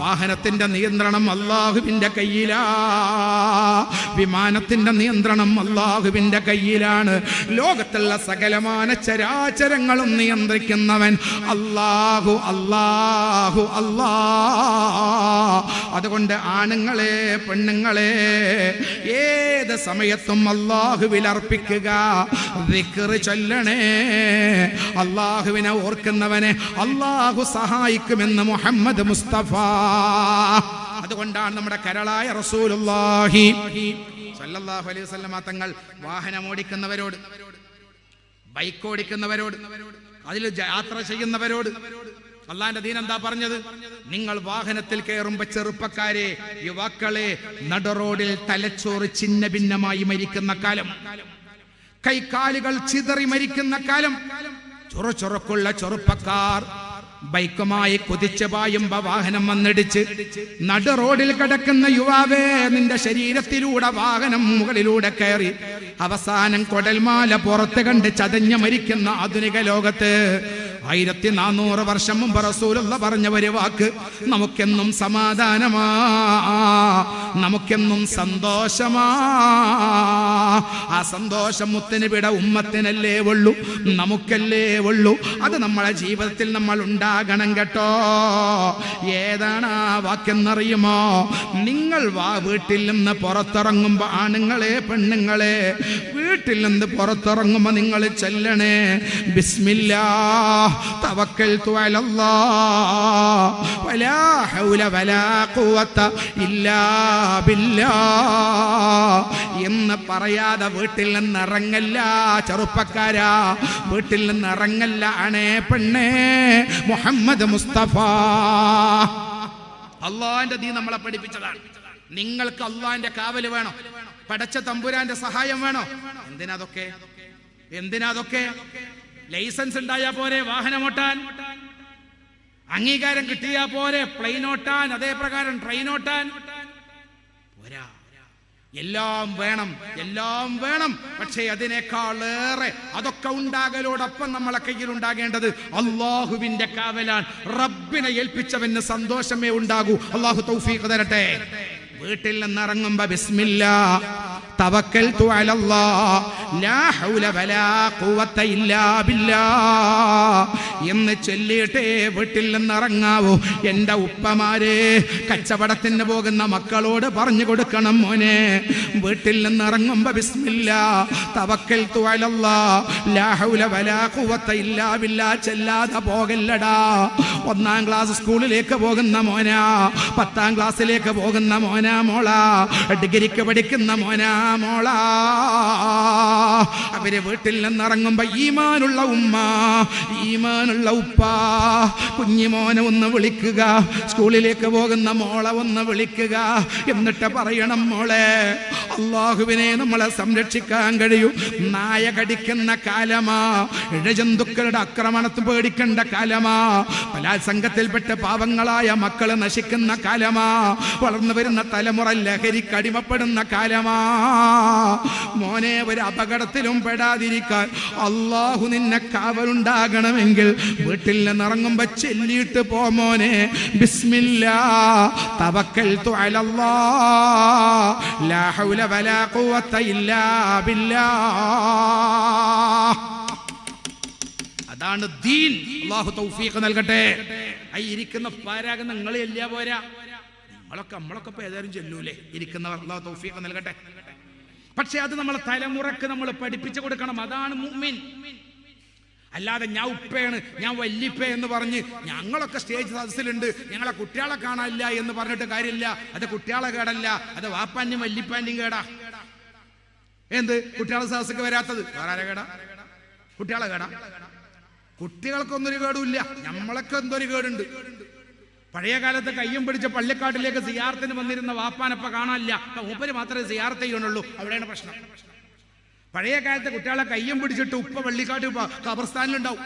വാഹനത്തിന്റെ നിയന്ത്രണം അള്ളാഹുവിന്റെ കയ്യിലാ. വിമാനത്തിന്റെ നിയന്ത്രണം അള്ളാഹുവിന്റെ കയ്യിലാണ്. ലോകത്തുള്ള സകലമാന ചരാചരങ്ങളും നിയന്ത്രിക്കുന്നവൻ അള്ളാഹു അള്ളാഹു അല്ലാ. അതുകൊണ്ട് ആണുങ്ങളെ പെണ്ണുങ്ങളെ ഏത് സമയത്തും അള്ളാഹുവിൽ അർപ്പിക്കുക. ചൊല്ലണേ. അള്ളാഹുവിനെ ഓർക്കുന്നവനെ അള്ളാഹു സഹായിക്കുമെന്ന് മുഹമ്മദ് മുസ്തഫ അതുകൊണ്ടാണ് നമ്മുടെ കരളായ റസൂലുള്ളാഹി സല്ലല്ലാഹു അലൈഹി വസല്ലമ തങ്ങൾ വാഹനം ഓടിക്കുന്നവരോട് ബൈക്ക് ഓടിക്കുന്നവരോട് അതിൽ യാത്ര ചെയ്യുന്നവരോട്. അള്ളാന്റെ ദീൻ എന്താ പറഞ്ഞത്? നിങ്ങൾ വാഹനത്തിൽ കയറുമ്പോ ചെറുപ്പക്കാരെ യുവാക്കളെ നടുറോഡിൽ തലച്ചോറ് ചിന്ന ഭിന്നമായി മരിക്കുന്ന കാലം കൈകാലുകൾ ചിതറി മരിക്കുന്ന കാലം ചുറച്ചുറക്കുള്ള ചെറുപ്പക്കാർ ബൈക്കുമായി കുതിച്ചു പായുമ്പ വാഹനം വന്നിടിച്ച് നടു റോഡിൽ കിടക്കുന്ന യുവാവേ നിന്റെ ശരീരത്തിലൂടെ വാഹനം മുകളിലൂടെ കയറി അവസാനം കൊടൽമാല പുറത്ത് കണ്ട് ചതഞ്ഞ മരിക്കുന്ന ആധുനിക ലോകത്ത് ആയിരത്തി നാനൂറ് വർഷം മുമ്പ് റസൂലുള്ള പറഞ്ഞ ഒരു വാക്ക് നമുക്കെന്നും സമാധാനമാ നമുക്കെന്നും സന്തോഷമാ. ആ സന്തോഷം മുത്തനബിയുടെ ഉമ്മത്തിനല്ലേ ഉള്ളൂ നമുക്കല്ലേ ഉള്ളൂ. അത് നമ്മളെ ജീവിതത്തിൽ നമ്മൾ ഉണ്ടാകണം കേട്ടോ. ഏതാണ് ആ വാക്കെന്നറിയുമോ? നിങ്ങൾ വാ വീട്ടിൽ നിന്ന് പുറത്തിറങ്ങുമ്പോ ആണുങ്ങളെ പെണ്ണുങ്ങളെ വീട്ടിൽ നിന്ന് പുറത്തിറങ്ങുമ്പോ നിങ്ങൾ ചെല്ലണേ. ബിസ്മില്ലാ. തവക്കൽതു الله. വലാ ഹൗല വലാ ഖുവത ഇല്ലാ بالله. എന്ന് പറയാതെ വീട്ടിൽ നിന്ന് ഇറങ്ങല്ല ചെറുപ്പക്കാരാ. വീട്ടിൽ നിന്ന് ഇറങ്ങല്ല അണേ പെണ്ണേ. മുഹമ്മദ് മുസ്തഫ. അള്ളാന്റെ ദീ നമ്മളെ പഠിപ്പിച്ചതാണ്. നിങ്ങൾക്ക് അള്ളാന്റെ കാവൽ വേണം. പടച്ച തമ്പുരാന്റെ സഹായം വേണോ. എന്തിനാ അതൊക്കെ? എന്തിനാ അതൊക്കെ? ലൈസൻസ് ഉണ്ടായാൽ പോരെ വാഹനമോട്ടാൻ അംഗീകാരം കിട്ടിയാ പോരെ പ്ലെയിൻ ഓട്ടാൻ അതേ പ്രകാരം ട്രെയിൻ ഓട്ടാൻ. പോരാ. എല്ലാം വേണം എല്ലാം വേണം പക്ഷേ അതിനേക്കാളേറെ അതൊക്കെ ഉണ്ടാകലോടൊപ്പം നമ്മളെ കയ്യിൽ ഉണ്ടാകേണ്ടത് അള്ളാഹുവിന്റെ കാവലാൻ റബ്ബിനെ ഏൽപ്പിച്ചവന് സന്തോഷമേ ഉണ്ടാകൂ. അള്ളാഹു തൗഫീഖ് തരട്ടെ. വീട്ടിൽ നിന്ന് ഇറങ്ങുമ്പോ ബിസ്മില്ല തവക്കൽതു അലല്ലാ ലാ ഹൗല വലാ ഖുവത ഇല്ലാ ബില്ലാ എന്ന് ചൊല്ലിയിട്ടേ വീട്ടിൽ നിന്ന് ഇറങ്ങാവൂ എന്റെ ഉപ്പമാരെ കച്ചവടത്തിന് പോകുന്ന മക്കളോട് പറഞ്ഞു കൊടുക്കണം മോനെ. വീട്ടിൽ നിന്ന് ഇറങ്ങുമ്പോ ബിസ്മില്ല തവക്കൽ അലല്ലാ ലാഹുല വലാ ഖുവത ഇല്ലാ ബില്ലാ ചെല്ലാതെ പോകല്ലടാ. ഒന്നാം ക്ലാസ് സ്കൂളിലേക്ക് പോകുന്ന മോനാ പത്താം ക്ലാസ്സിലേക്ക് പോകുന്ന മോനാ മോളാ ഡിഗ്രിക്ക് പഠിക്കുന്ന മോനാ മോളാ. അവർ വീട്ടിൽ നിന്നിറങ്ങുമ്പോ ഈമാനുള്ള ഉമ്മ ഈമാനുള്ള ഉപ്പ കുഞ്ഞിമോനെ ഒന്ന് വിളിക്കുക. സ്കൂളിലേക്ക് പോകുന്ന മോളെ ഒന്ന് വിളിക്കുക. എന്നിട്ട് പറയണം മോളെ അള്ളാഹുവിനെ നമ്മളെ സംരക്ഷിക്കാൻ കഴിയും. നായ കടിക്കുന്ന കാലമാ. ഇഴജന്തുക്കളുടെ ആക്രമണത്തിൽ പേടിക്കേണ്ട കാലമാ. ബലാത്സംഗത്തിൽപ്പെട്ട് പാവങ്ങളായ മക്കൾ നശിക്കുന്ന കാലമാ. വളർന്നു വരുന്ന തലമുറ ലഹരിക്ക് അടിമപ്പെടുന്ന കാലമാ. മോനെ ഒരു അപകടത്തിലും പെടാതിരിക്കാൻ അള്ളാഹു നിന്നെ കാവലുണ്ടാകണമെങ്കിൽ വീട്ടിൽ നിന്ന് ഇറങ്ങുമ്പോ ചെല്ലിയിട്ട് പോ മോനെ. ബിസ്മില്ലാ. തവക്കൽ ലാ ഹൗല വലാ ഖുവത ഇല്ലാ അതാണ് ദീൻ. അള്ളാഹു തൗഫീഖ് നൽകട്ടെ. ആ ഇരിക്കുന്ന പാരാകുന്ന നിങ്ങൾ എല്ലാ പോരാ? നമ്മളൊക്കെ നമ്മളൊക്കെ ഇപ്പൊ ഏതായാലും ചെല്ലൂലേ? ഇരിക്കുന്നവർ അള്ളാഹു തൗഫീഖ് നൽകട്ടെ. പക്ഷെ അത് നമ്മളെ തലമുറയ്ക്ക് നമ്മൾ പഠിപ്പിച്ചു കൊടുക്കണം. അതാണ് മുഅ്മിൻ. അല്ലാതെ ഞാൻ ഉപ്പയാണ് ഞാൻ വല്യപ്പ എന്ന് പറഞ്ഞ് ഞങ്ങളൊക്കെ സ്റ്റേജ് സദസ്സിലുണ്ട് ഞങ്ങളെ കുട്ടികളെ കാണാനില്ല എന്ന് പറഞ്ഞിട്ട് കാര്യമില്ല. അത് കുട്ടികളെ കേടല്ല. അത് വാപ്പാന്റെയും വല്യപ്പാന്റെയും കേടാ. എന്ത്? കുട്ടികളെ സദസ്സൊക്കെ വരാത്തത്. വേറെ കേടാ? കുട്ടികളെ കേടാ. കുട്ടികൾക്കൊന്നൊരു കേടുമില്ല. നമ്മളൊക്കെ എന്തൊരു കേടുണ്ട്. പഴയ കാലത്ത് കയ്യും പിടിച്ച പള്ളിക്കാട്ടിലേക്ക് സിയാർത്തിന് വന്നിരുന്ന വാപ്പാനപ്പ കാണാനില്ല. മൂപ്പര് മാത്രമേ സിയാർത്ത് ചെയ്യണുള്ളൂ അവിടെയാണ് പ്രശ്നം. പഴയ കാലത്തെ കുട്ടികളെ കയ്യും പിടിച്ചിട്ട് ഉപ്പ പള്ളിക്കാട്ട് കബർസ്ഥാനിലുണ്ടാവും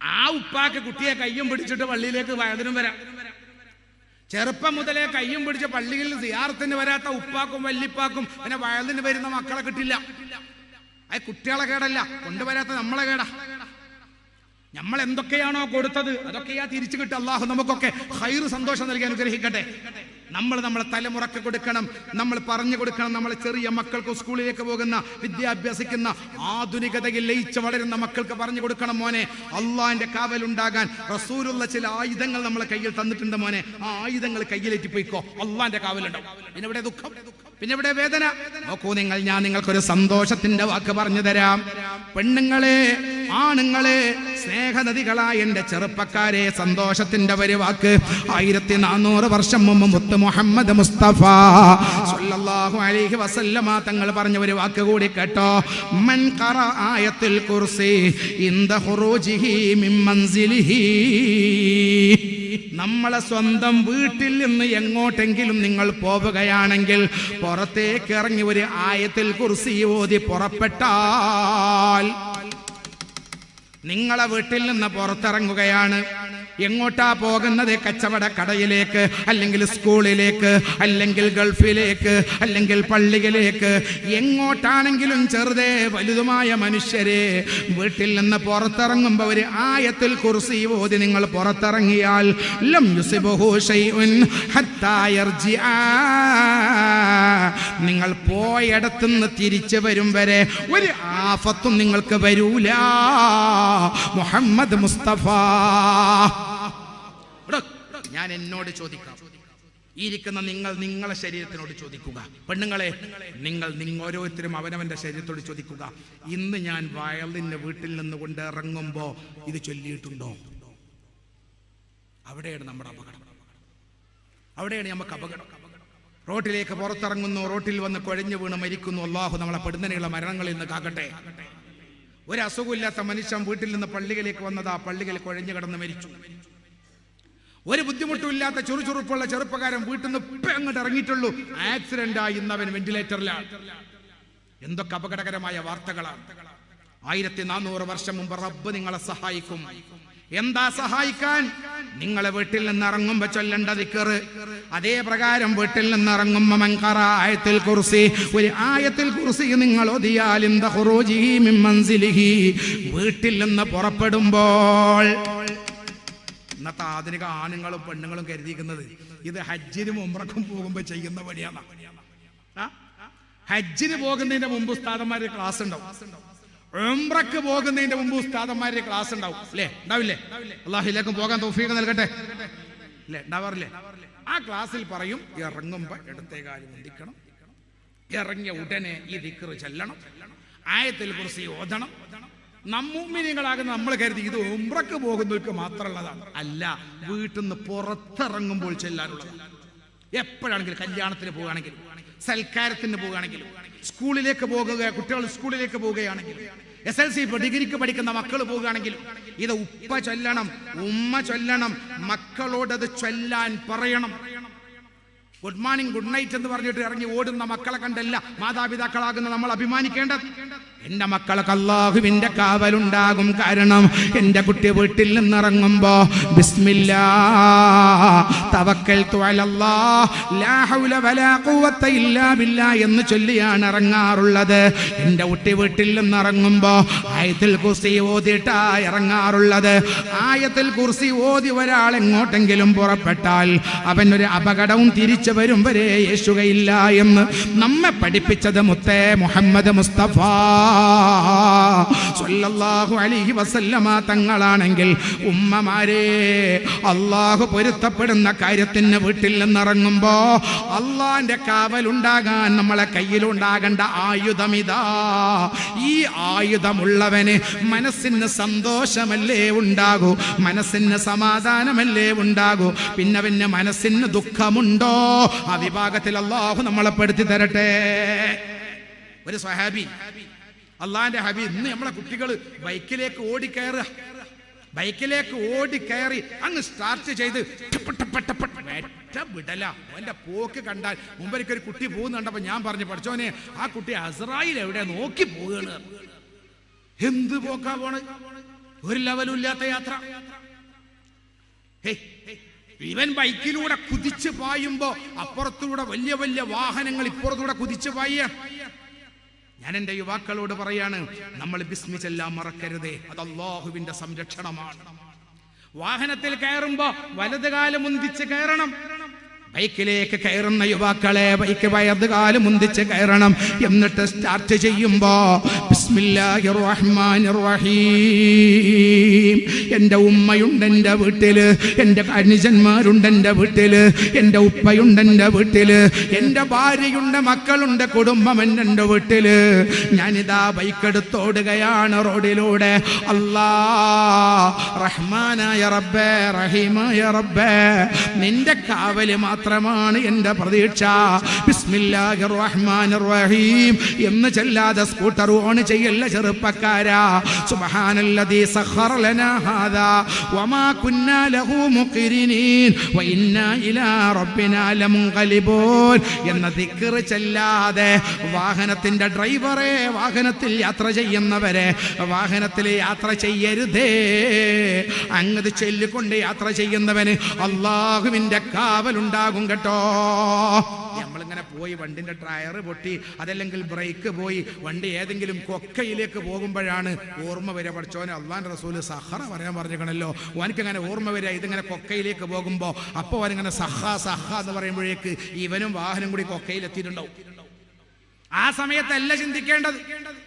ആ ഉപ്പാക്ക് കുട്ടിയെ കയ്യും പിടിച്ചിട്ട് പള്ളിയിലേക്ക് വയതിനും വരാം. ചെറുപ്പം മുതലേ കയ്യും പിടിച്ച പള്ളിയിൽ സിയാർത്തിന് വരാത്ത ഉപ്പാക്കും വല്ലിപ്പാക്കും പിന്നെ വയലിന് വരുന്ന മക്കളെ കിട്ടില്ല. അത് കുട്ടികളെ കേടല്ല കൊണ്ടുവരാത്ത നമ്മളെ കേടാ. നമ്മൾ എന്തൊക്കെയാണോ കൊടുത്തത് അതൊക്കെയാ തിരിച്ചു കിട്ടുക. അള്ളാഹു നമുക്കൊക്കെ ഹൈറ് സന്തോഷം നൽകി അനുഗ്രഹിക്കട്ടെ. നമ്മൾ നമ്മളെ തലമുറയ്ക്ക് കൊടുക്കണം നമ്മൾ പറഞ്ഞു കൊടുക്കണം നമ്മളെ ചെറിയ മക്കൾക്ക് സ്കൂളിലേക്ക് പോകുന്ന വിദ്യാഭ്യാസിക്കുന്ന ആധുനികതയിൽ ലയിച്ച് വളരുന്ന മക്കൾക്ക് പറഞ്ഞു കൊടുക്കണം മോനെ. അള്ളാഹിന്റെ കാവലുണ്ടാകാൻ റസൂലുള്ള ചില ആയുധങ്ങൾ നമ്മളെ കയ്യിൽ തന്നിട്ടുണ്ട് മോനെ. ആ ആയുധങ്ങൾ കയ്യിലേറ്റി പോയിക്കോ. അള്ളാഹിന്റെ കാവലുണ്ടാവും. പിന്നെ ഇവിടെ ദുഃഖം. പിന്നെ ഇവിടെ വേദന. നോക്കൂ നിങ്ങൾ ഞാൻ നിങ്ങൾക്കൊരു സന്തോഷത്തിന്റെ വാക്ക് പറഞ്ഞു തരാം. പെണ്ണുങ്ങളെ ആണുങ്ങളെ സ്നേഹനദികളായ എന്റെ ചെറുപ്പക്കാരെ സന്തോഷത്തിന്റെ ഒരു വാക്ക് ആയിരത്തി നാനൂറ് വർഷം മുമ്പ് മുത്ത് മുഹമ്മദ് മുസ്തഫ സല്ലല്ലാഹു അലൈഹി വസല്ലമ തങ്ങൾ പറഞ്ഞ ഒരു വാക്ക് കൂടി കേട്ടോ. മൻ ഖറ ആയത്തുൽ കുർസി ഇന്ദ ഖുറൂജിഹി മിൻ മൻസിലിഹി. നമ്മളെ സ്വന്തം വീട്ടിൽ നിന്ന് എങ്ങോട്ടെങ്കിലും നിങ്ങൾ പോവുകയാണെങ്കിൽ പുറത്തേക്ക് ഇറങ്ങി ഒരു ആയത്തിൽ കുർസി ഓതി പുറപ്പെട്ടാൽ നിങ്ങളെ വീട്ടിൽ നിന്ന് പുറത്തിറങ്ങുകയാണ്. എങ്ങോട്ടാ പോകുന്നത്? കച്ചവട കടയിലേക്ക് അല്ലെങ്കിൽ സ്കൂളിലേക്ക് അല്ലെങ്കിൽ ഗൾഫിലേക്ക് അല്ലെങ്കിൽ പള്ളികളിലേക്ക് എങ്ങോട്ടാണെങ്കിലും ചെറുതേ വലുതുമായ മനുഷ്യരെ വീട്ടിൽ നിന്ന് പുറത്തിറങ്ങുമ്പോൾ ഒരു ആയത്തിൽ കുർസി ഓതി നിങ്ങൾ പുറത്തിറങ്ങിയാൽ ലം. നിങ്ങൾ പോയടത്തുനിന്ന് തിരിച്ചു വരും വരെ ഒരു ആഫത്തും നിങ്ങൾക്ക് വരൂല. മുഹമ്മദ് മുസ്തഫ. ഞാൻ എന്നോട് ചോദിക്കാം. ഇരിക്കുന്ന നിങ്ങൾ നിങ്ങളെ ശരീരത്തിനോട് ചോദിക്കുക. പെണ്ണുങ്ങളെ നിങ്ങൾ നിങ്ങൾ ഓരോരുത്തരും അവനവന്റെ ശരീരത്തോട് ചോദിക്കുക. ഇന്ന് ഞാൻ വയലിന്റെ വീട്ടിൽ നിന്ന് കൊണ്ട് ഇറങ്ങുമ്പോ ഇത് ചൊല്ലിയിട്ടുണ്ടോ? അവിടെയാണ് നമ്മുടെ അപകടം. അവിടെയാണ് നമുക്ക് അപകടം. റോട്ടിലേക്ക് പുറത്തിറങ്ങുന്നു റോട്ടിൽ വന്ന് കുഴഞ്ഞു വീണ് മരിക്കുന്നു. അള്ളാഹു നമ്മളെ പെടുന്നതിനുള്ള മരണങ്ങളിൽ നിന്ന് കാക്കട്ടെ. ഒരു അസുഖമില്ലാത്ത മനുഷ്യൻ വീട്ടിൽ നിന്ന് പള്ളികളിലേക്ക് വന്നതാ പള്ളികളിൽ കുഴഞ്ഞു കിടന്ന് മരിച്ചു. ഒരു ബുദ്ധിമുട്ടുമില്ലാത്ത ചുറുചുറുപ്പുള്ള ചെറുപ്പക്കാരൻ വീട്ടിൽ നിന്ന് ഇപ്പൊ അങ്ങോട്ട് ഇറങ്ങിയിട്ടുള്ളൂ. ആക്സിഡന്റ് ആയി ഇന്ന് അവൻ വെന്റിലേറ്ററിലാണ് എന്തൊക്കെ അപകടകരമായ വാർത്തകളാണ് ആയിരത്തി നാനൂറ് വർഷം മുമ്പ് റബ്ബ് നിങ്ങളെ സഹായിക്കും. എന്താ സഹായിക്കാൻ? നിങ്ങളെ വീട്ടിൽ നിന്ന് ഇറങ്ങുമ്പോ ചൊല്ലേണ്ട ദിക്കറ് അതേ പ്രകാരം വീട്ടിൽ നിന്ന് ഇറങ്ങുമ്പോൾ ആയത്തിൽ കുർസി. ഒരു നിങ്ങൾ ഒതിയാൽ വീട്ടിൽ നിന്ന് പുറപ്പെടുമ്പോൾ ഇന്നത്തെ ആധുനിക ആണുങ്ങളും പെണ്ണുങ്ങളും കരുതിയിരിക്കുന്നത് ഇത് ഹജ്ജിനും ഉമ്രക്കും പോകുമ്പോൾ ചെയ്യുന്ന പണിയാണ്. ഹജ്ജിന് പോകുന്നതിന്റെ മുമ്പ് ഉസ്താദന്മാരുടെ ക്ലാസ് ഉണ്ടാവും. ഉംറക്ക് പോകുന്നതിന്റെ മുമ്പ് ഉസ്താദന്മാരുടെ ക്ലാസ് ഉണ്ടാവും. അല്ലേ? ഉണ്ടാവില്ലേ? അള്ളാഹിലേക്കും പോകാൻ തോഫീക്ക് നൽകട്ടെ. അല്ലേ? ഉണ്ടാവാറില്ലേ? ആ ക്ലാസ്സിൽ പറയും ഇറങ്ങുമ്പോ ഇടത്തെ കാര്യം ചിന്തിക്കണം ഇറങ്ങിയ ഉടനെ ഈ ദിക്കറ് ചെല്ലണം. ആയത്തിൽ കുറിച്ച് ഓതണം. നമ്മൂമിനികളാകുന്ന നമ്മൾ കരുതി ഇത് ഉംറക്ക് പോകുന്നവർക്ക് മാത്രമുള്ളതാണ്. അല്ല വീട്ടിൽ നിന്ന് പുറത്തിറങ്ങുമ്പോൾ ചെല്ലാനുള്ളതാണ്. എപ്പോഴാണെങ്കിലും കല്യാണത്തിന് പോവുകയാണെങ്കിലും സൽക്കാരത്തിന് പോവുകയാണെങ്കിലും സ്കൂളിലേക്ക് പോകുക കുട്ടികൾ സ്കൂളിലേക്ക് പോവുകയാണെങ്കിലും എസ് എൽ സി ഡിഗ്രിക്ക് പഠിക്കുന്ന മക്കൾ പോവുകയാണെങ്കിലും ഇത് ഉപ്പ ചൊല്ലണം ഉമ്മ ചൊല്ലണം മക്കളോട് അത് ചൊല്ലാൻ പറയണം. ഗുഡ് മോർണിംഗ് ഗുഡ് നൈറ്റ് എന്ന് പറഞ്ഞിട്ട് ഇറങ്ങി ഓടുന്ന മക്കളെ കണ്ടല്ല മാതാപിതാക്കളാകുന്ന നമ്മൾ അഭിമാനിക്കേണ്ടത്. എന്റെ മക്കൾക്ക് അള്ളാഹുവിന്റെ കാവലുണ്ടാകും കാരണം എന്റെ കുട്ടി വീട്ടിൽ നിന്നിറങ്ങുമ്പോ ബിസ്മില്ലാ എന്ന് ചൊല്ലിയാണ് ഇറങ്ങാറുള്ളത്. എന്റെ കുട്ടി വീട്ടിൽ നിന്നിറങ്ങുമ്പോ ആയത്തിൽ കുർസി ഓതിയിട്ടാ ഇറങ്ങാറുള്ളത്. ആയത്തിൽ കുർസി ഓതി ഒരാൾ എങ്ങോട്ടെങ്കിലും പുറപ്പെട്ടാൽ അവനൊരു അപകടവും തിരിച്ചു വരും വരെ യേശുകയില്ല എന്ന് നമ്മെ പഠിപ്പിച്ചത് മുത്തേ മുഹമ്മദ് മുസ്തഫ. സല്ലല്ലാഹു അലൈഹി വസല്ലമ തങ്ങളാണെങ്കിൽ ഉമ്മമാരെ അള്ളാഹു പൊരുത്തപ്പെടുന്ന കാര്യത്തിന് വീട്ടിൽ നിന്നിറങ്ങുമ്പോ അള്ളാന്റെ കാവലുണ്ടാകാൻ നമ്മളെ കയ്യിലുണ്ടാകേണ്ട ആയുധം ഇതാ ഈ ആയുധമുള്ളവന് മനസ്സിന് സന്തോഷമല്ലേ ഉണ്ടാകൂ? മനസ്സിന് സമാധാനമല്ലേ ഉണ്ടാകൂ? പിന്നെ അവന് മനസ്സിന് ദുഃഖമുണ്ടോ? ആ വിഭാഗത്തിൽ അള്ളാഹു നമ്മളെ പെടുത്തി തരട്ടെ. ഒരു സ്വഹാബി അള്ളാന്റെ ഹബി ഇന്ന് നമ്മളെ കുട്ടികൾ ബൈക്കിലേക്ക് ഓടിക്കയറുക. ബൈക്കിലേക്ക് ഓടിക്കയറി അങ്ങ് സ്റ്റാർട്ട് ചെയ്ത് വിടല. അവന്റെ പോക്ക് കണ്ടാൽ മുമ്പൊരിക്കൽ ഒരു കുട്ടി പോകുന്ന കണ്ടപ്പോ ഞാൻ പറഞ്ഞു പഠിച്ചോനെ ആ കുട്ടി അസ്രായിൽ എവിടെ നോക്കി പോവുകയാണ്? എന്ത് പോക്കാ പോണ്? ഒരു ലെവലും ഇല്ലാത്ത യാത്ര. ഇവൻ ബൈക്കിലൂടെ കുതിച്ചു പായുമ്പോ അപ്പുറത്തൂടെ വലിയ വലിയ വാഹനങ്ങൾ ഇപ്പുറത്തൂടെ കുതിച്ചു പായ ഞാൻ എന്റെ യുവാക്കളോട് പറയാണ് നമ്മൾ ബിസ്മിച്ചെല്ലാം മറക്കരുതേ അത് അള്ളാഹുവിന്റെ സംരക്ഷണമാണ്. വാഹനത്തിൽ കയറുമ്പോ വലത് കാലം മുന്തിച്ച് കയറണം. ബൈക്കിലേക്ക് കയറുന്ന യുവാക്കളെ ബൈക്ക് വയത് കാലം മുന്തിച്ച് കയറണം. എന്നിട്ട് സ്റ്റാർട്ട് ചെയ്യുമ്പോ ബിസ്മില്ലാഹിർ റഹ്മാനിർ റഹീം എന്റെ ഉമ്മയുണ്ട് എന്റെ വീട്ടിൽ എന്റെ അനുജന്മാരുണ്ട് എന്റെ വീട്ടിൽ എന്റെ ഉപ്പയുണ്ട് എന്റെ വീട്ടിൽ എന്റെ ഭാര്യയുണ്ട് മക്കളുണ്ട് കുടുംബം എന്റെ വീട്ടിൽ. ഞാനിതാ ബൈക്കെടുത്തോടുകയാണ് റോഡിലൂടെ. അല്ലാ റഹ്മാനായ റബ്ബേ റഹീമായ റബ്ബേ നിന്റെ കാവൽ മാത്രമാണ് എന്റെ പ്രതീക്ഷ. ബിസ്മില്ലാഹിർ റഹ്മാനിർ റഹീം എന്ന് ചെല്ലാതെ സ്കൂട്ടർ ഓൺ ചെയ്യല്ല ചെറുപ്പക്കാരാ. സുബ്ഹാനല്ലദീ സഖറ ലനാ ഹാദാ. വമാ കുന്നാ ലഹു മുഖിരിനീൻ. വഇന്നാ ഇലാ റബ്ബിനാ ലമുൻഖലിബൂൻ എന്ന ദിക്ർ ചെല്ലാതെ വാഹനത്തിന്റെ ഡ്രൈവറെ വാഹനത്തിൽ യാത്ര ചെയ്യുന്നവരെ വാഹനത്തിൽ യാത്ര ചെയ്യരുതേ. അങ്ങത് ചൊല്ലിക്കൊണ്ട് യാത്ര ചെയ്യുന്നവന് അള്ളാഹുവിന്റെ കാവലുണ്ടാകും കേട്ടോ. നമ്മളിങ്ങനെ പോയി വണ്ടിന്റെ ടയർ പൊട്ടി അതല്ലെങ്കിൽ ബ്രേക്ക് പോയി. വണ്ടി ഏതെങ്കിലും കൊക്കയിലേക്ക് പോകുമ്പോഴാണ് ഓർമ്മ വരെ പഠിച്ചോനെ അള്ളാൻ റസൂൽ സഹറ പറയാൻ പറഞ്ഞിരിക്കണല്ലോ. ഓനക്കങ്ങനെ ഓർമ്മ വരെ ഇതിങ്ങനെ കൊക്കയിലേക്ക് പോകുമ്പോൾ അപ്പോൾ അവനിങ്ങനെ സഹ സഹ എന്ന് പറയുമ്പോഴേക്ക് ഇവനും വാഹനം കൂടി കൊക്കയിലെത്തിയിട്ടുണ്ടാവും. ആ സമയത്തല്ല ചിന്തിക്കേണ്ടത്.